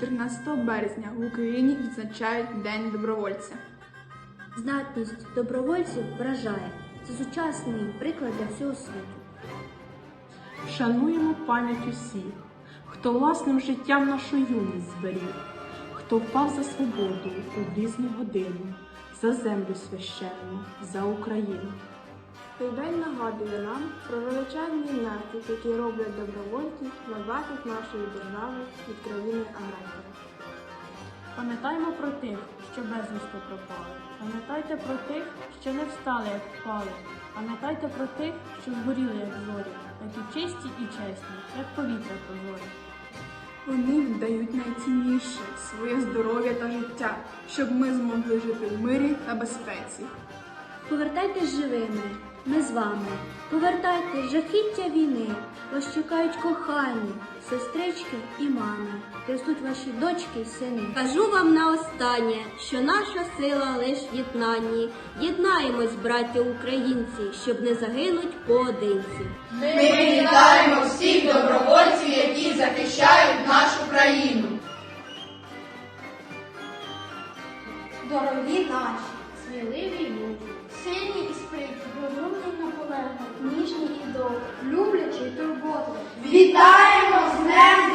14 березня в Україні відзначають День добровольця. Здатність добровольців вражає. Це сучасний приклад для всього світу. Шануємо пам'ять усіх, хто власним життям нашу юність зберіг, хто впав за свободу у різну годину, за землю священну, за Україну. Цей день нагадує нам про величезний внесок, який роблять добровольці на захист нашої держави від країни агресора. Пам'ятаймо про тих, що безвісти пропали. Пам'ятайте про тих, що не встали, як впали. Пам'ятайте про тих, що згоріли, як зорі, такі чисті і чесні, як повітря прозорі. Вони віддають найцінніше своє здоров'я та життя, щоб ми змогли жити в мирі та безпеці. Повертайтесь живими, ми з вами. Повертайте жахіття війни. Вас чекають кохані, сестрички і мами. Ростуть ваші дочки й сини. Кажу вам на останнє, що наша сила лиш в єднанні. Єднаємось, браття українці, щоб не загинуть поодинці. Ми вітаємо всіх добровольців, які захищають нашу країну. Дорогі наші, і турботливі. Вітаємо з Днем!